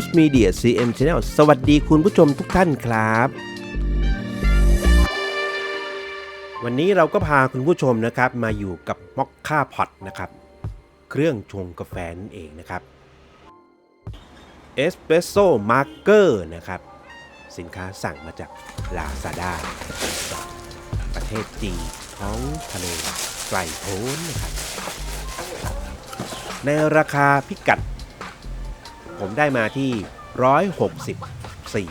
Host Media CM Channel สวัสดีคุณผู้ชมทุกท่านครับ วันนี้เราก็พาคุณผู้ชมนะครับมาอยู่กับมอคค่าพอตนะครับ เครื่องชงกาแฟนั่นเองนะครับเอสเปรสโซ่มาร์เกอร์นะครับ สินค้าสั่งมาจาก Lazada ประเทศจีนท้องทะเลไกลโพ้นนะครับ ในราคาพิกัด ผมได้มาที่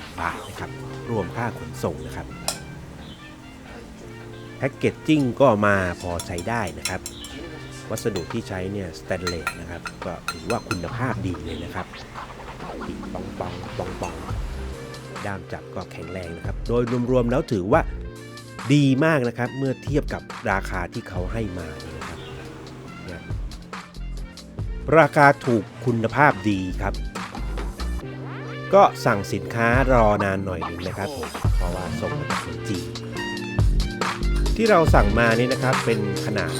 164 บาทนะครับ รวมค่าขนส่งนะครับ แพ็กเกจจิ้งก็มาพอใช้ได้นะครับ วัสดุที่ใช้เนี่ยสแตนเลสนะครับ ก็ถือว่าคุณภาพดีเลยนะครับปิดปองปองปองปองด้ามจับก็แข็งแรงนะครับ โดยรวมๆแล้วถือว่าดีมากนะครับ เมื่อเทียบกับราคาที่เขาให้มาเนี่ยนะครับ ราคาถูกคุณภาพดีครับ ก็สั่งสินค้ารอนานหน่อยหนึงนะครับผมเพราะว่าส่งมาจากเมืองจีนที่เราสั่งมานี่นะครับเป็นขนาด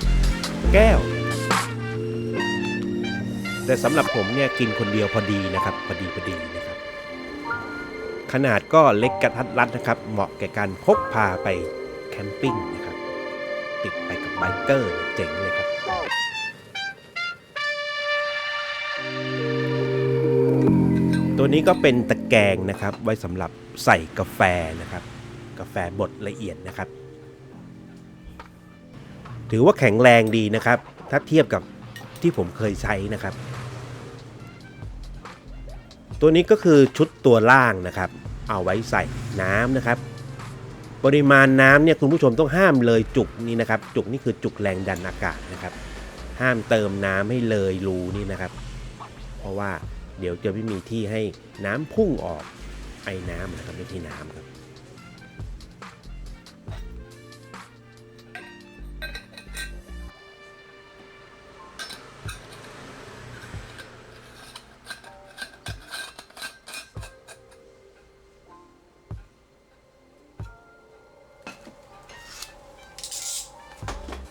2 แก้ว แต่สำหรับผมเนี่ยกินคนเดียวพอดีนะครับพอดีพอดีนะครับ ขนาดก็เล็กกระทัดรัดนะครับ เหมาะแก่การพกพาไปแคมปิ้งนะครับ ติดไปกับไบเกอร์เจ๋งเลยครับ นี้ก็เป็นตะแกรงนะครับ ไว้สำหรับใส่กาแฟนะครับ กาแฟบดละเอียดนะครับ ถือว่าแข็งแรงดีนะครับ ถ้าเทียบกับที่ผมเคยใช้นะครับ ตัวนี้ก็คือชุดตัวล่างนะครับ เอาไว้ใส่น้ำนะครับ ปริมาณน้ำเนี่ยคุณผู้ชมต้องห้ามเลยจุกนี่นะครับ จุกนี่คือจุกแรงดันอากาศนะครับ ห้ามเติมน้ำให้เลยรูนี่นะครับ เพราะว่า เดี๋ยวจะไม่มีที่ให้น้ำพุ่งออกไอ้น้ำนะครับไม่ที่น้ำครับ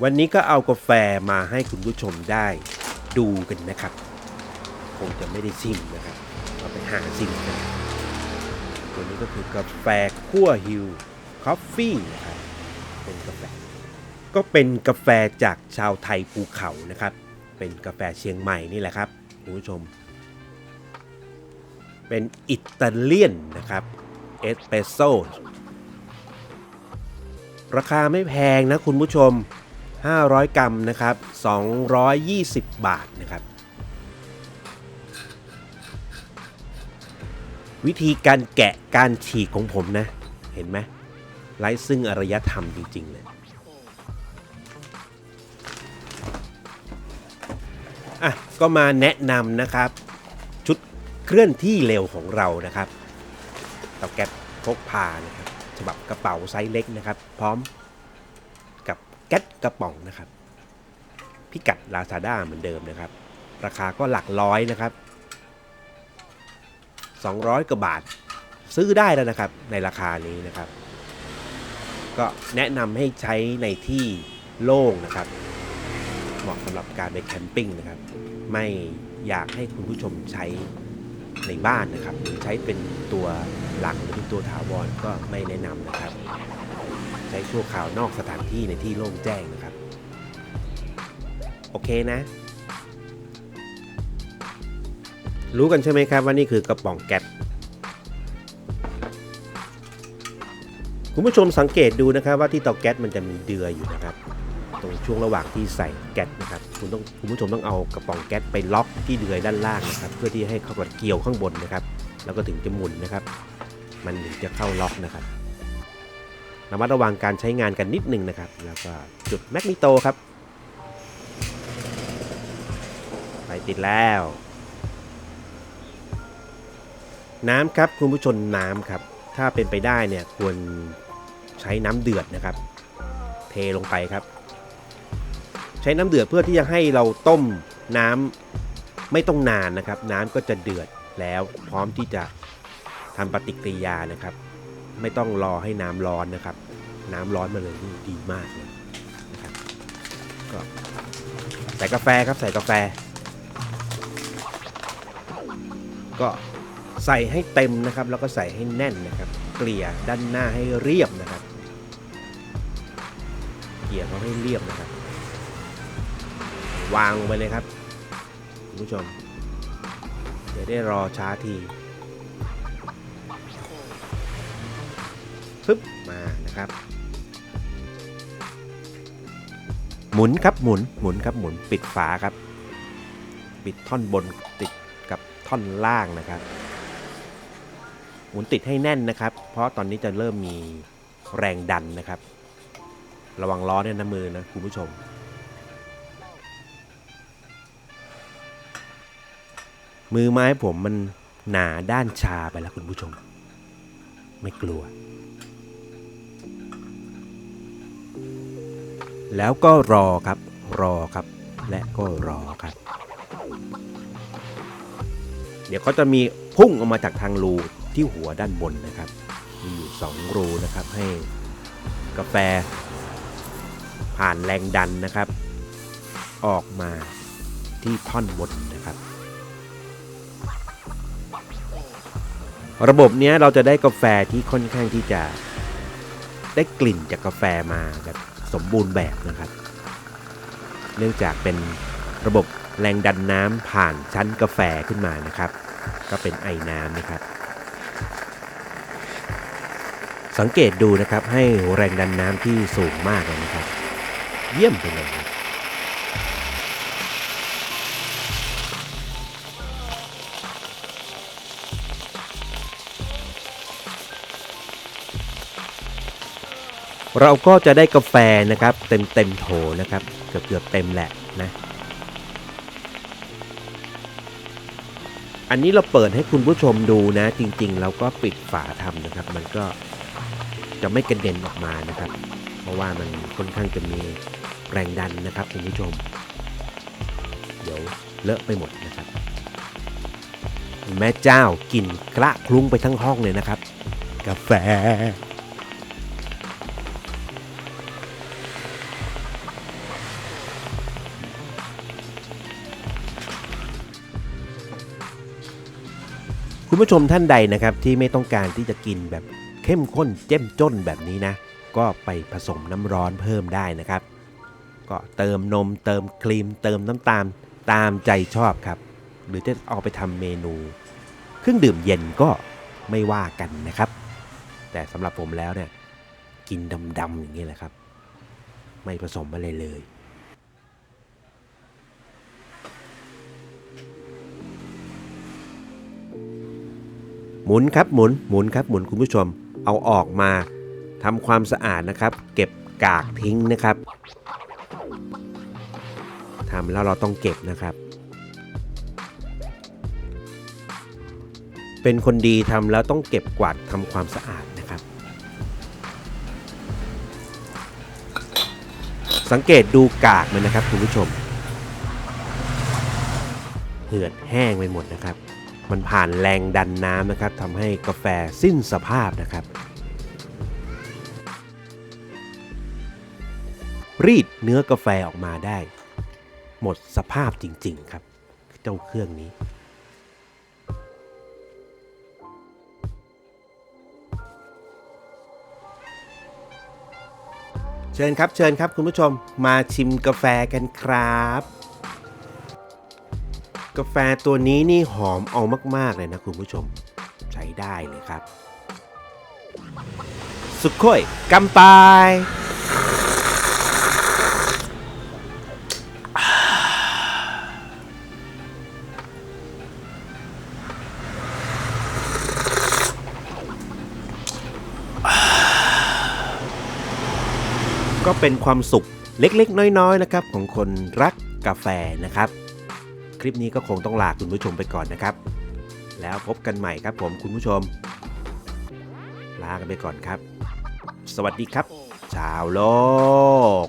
วันนี้ก็เอากาแฟมาให้คุณผู้ชมได้ดูกันนะครับ งจะไม่ได้ชิมนะครับเราไปหาชิมกันตัวนี้ก็คือกาแฟคั่วฮิวคอฟฟี่นะครับเป็นกาแฟก็เป็นกาแฟจากชาวไทยภูเขานะครับ เป็นกาแฟเชียงใหม่นี่แหละครับคุณผู้ชม เป็นอิตาเลียนนะครับเอสเปรสโซ่ราคาไม่แพงนะคุณผู้ชม 500 กรัมนะครับ 220 บาทนะครับ วิธีการแกะการฉีกของผมนะ เห็นไหมไร้ซึ่งอารยธรรมจริงๆเลยอะก็มาแนะนำนะครับ ชุดเคลื่อนที่เร็วของเรานะครับเตาแก๊สพกพานะครับฉบับกระเป๋าไซส์เล็กนะครับ พร้อมกับแก๊สกระป๋องนะครับ พิกัด Lazada เหมือนเดิมนะครับ ราคาก็หลักร้อยนะครับ 200 กว่าบาท ซื้อได้แล้วนะครับในราคานี้นะครับ ก็แนะนำให้ใช้ในที่โล่งนะครับ เหมาะสำหรับการไปแคมปิ้งนะครับ ไม่อยากให้คุณผู้ชมใช้ในบ้านนะครับหรือใช้เป็นตัวหลักหรือเป็นตัวถาวรก็ไม่แนะนำนะครับ ใช้ชั่วคราวนอกสถานที่ในที่โล่งแจ้งนะครับ โอเคนะ รู้กันใช่ไหมครับว่านี่คือกระป๋องแก๊สคุณผู้ชมสังเกตดูนะครับว่าที่เตาแก๊สมันจะมีเดือยอยู่นะครับ ตรงช่วงระหว่างที่ใส่แก๊สนะครับคุณต้องคุณผู้ชมต้องเอากระป๋องแก๊สไปล็อกที่เดือยด้านล่างนะครับ เพื่อที่ให้เข้ากับเกี่ยวข้างบนนะครับ แล้วก็ถึงจะหมุนนะครับ มันถึงจะเข้าล็อกนะครับระมัดระวังการใช้งานกันนิดนึงนะครับ แล้วก็จุดแมกนิโตครับไปติดแล้ว น้ำครับคุณผู้ชมน้ำครับ ถ้าเป็นไปได้เนี่ยควรใช้น้ำเดือดนะครับ เทลงไปครับ ใช้น้ำเดือดเพื่อที่จะให้เราต้มน้ำไม่ต้องนานนะครับ น้ำก็จะเดือดแล้วพร้อมที่จะทำปฏิกิริยานะครับ ไม่ต้องรอให้น้ำร้อนนะครับ น้ำร้อนมาเลยนี่ดีมากเลยนะครับก็ใส่กาแฟครับใส่กาแฟ ก็ ใส่ให้เต็มนะครับ แล้วก็ใส่ให้แน่นนะครับ เกลี่ยด้านหน้าให้เรียบนะครับ เกลี่ยเขาให้เรียบนะครับ วางลงไปเลยครับคุณผู้ชมเดี๋ยวได้รอช้าทีปึ๊บมานะครับ หมุนครับหมุนหมุนครับหมุนปิดฝาครับ ปิดท่อนบนติดกับท่อนล่างนะครับ หมุนติดให้แน่นนะครับ เพราะตอนนี้จะเริ่มมีแรงดันนะครับ ระวังล้อเนี่ยนะมือนะคุณผู้ชมมือไม้ผมมันหนาด้านชาไปแล้วคุณผู้ชม ไม่กลัว แล้วก็รอครับ รอครับ และก็รอครับ เดี๋ยวเขาจะมีพุ่งออกมาจากทางรู ที่หัวด้านบนนะครับ มีอยู่สองรูนะครับให้กาแฟ ผ่านแรงดันนะครับ ออกมาที่ท่อนบนนะครับ ระบบเนี้ยเราจะได้กาแฟที่ค่อนข้างที่จะได้กลิ่นจากกาแฟมาแบบสมบูรณ์แบบนะครับ เนื่องจากเป็นระบบแรงดันน้ำผ่านชั้นกาแฟขึ้นมานะครับ ก็เป็นไอน้ำนะครับ สังเกตดูนะครับให้แรงดันน้ำที่สูงมากเลยนะครับ เยี่ยมไปเลยเราก็จะได้กาแฟนะครับ เต็มเต็มโถนะครับ เกือบเกือบเต็มแหละนะ อันนี้เราเปิดให้คุณผู้ชมดูนะ จริง ๆ เราก็ปิดฝาทำนะครับ มันก็ จะไม่กระเด็นออกมานะครับ เพราะว่ามันค่อนข้างจะมีแรงดันนะครับคุณผู้ชม เดี๋ยวเลอะไปหมดนะครับ แม่เจ้ากลิ่นกระคลุ้งไปทั้งห้องเลยนะครับ กาแฟคุณผู้ชมท่านใดนะครับที่ไม่ต้องการที่จะกินแบบ เข้มข้นเจ้มจ้นแบบนี้นะ ก็ไปผสมน้ำร้อนเพิ่มได้นะครับ ก็เติมนมเติมครีม เติมน้ำตาลตามใจชอบครับ หรือจะเอาไปทำเมนู เครื่องดื่มเย็นก็ไม่ว่ากันนะครับ แต่สำหรับผมแล้วเนี่ยกินดำๆอย่างนี้แหละครับ ไม่ผสมอะไรเลยหมุนครับหมุนหมุนครับหมุนคุณผู้ชม เอาออกมาทำความสะอาดนะครับ เก็บกากทิ้งนะครับทำแล้วเราต้องเก็บนะครับ เป็นคนดีทำแล้วต้องเก็บกวาดทำความสะอาดนะครับ สังเกตดูกากมันนะครับคุณผู้ชมเหือดแห้งไปหมดนะครับ มันผ่านแรงดันน้ำนะครับทำให้กาแฟสิ้นสภาพนะครับ รีดเนื้อกาแฟออกมาได้ หมดสภาพจริง ๆ ครับ เจ้าเครื่องนี้เชิญครับเชิญครับคุณผู้ชมมาชิมกาแฟกันครับ กาแฟตัวนี้นี่หอมเอามาก ๆ เลยนะคุณผู้ชม ใช้ได้เลยครับ สุดค่อยกำปายก็เป็นความสุขเล็กๆ น้อยๆ นะครับ ของคนรักกาแฟนะครับ คลิปนี้ก็คงต้องลาคุณผู้ชมไปก่อนนะครับ แล้วพบกันใหม่ครับผมคุณผู้ชม ลากันไปก่อนครับ สวัสดีครับ ชาวโลก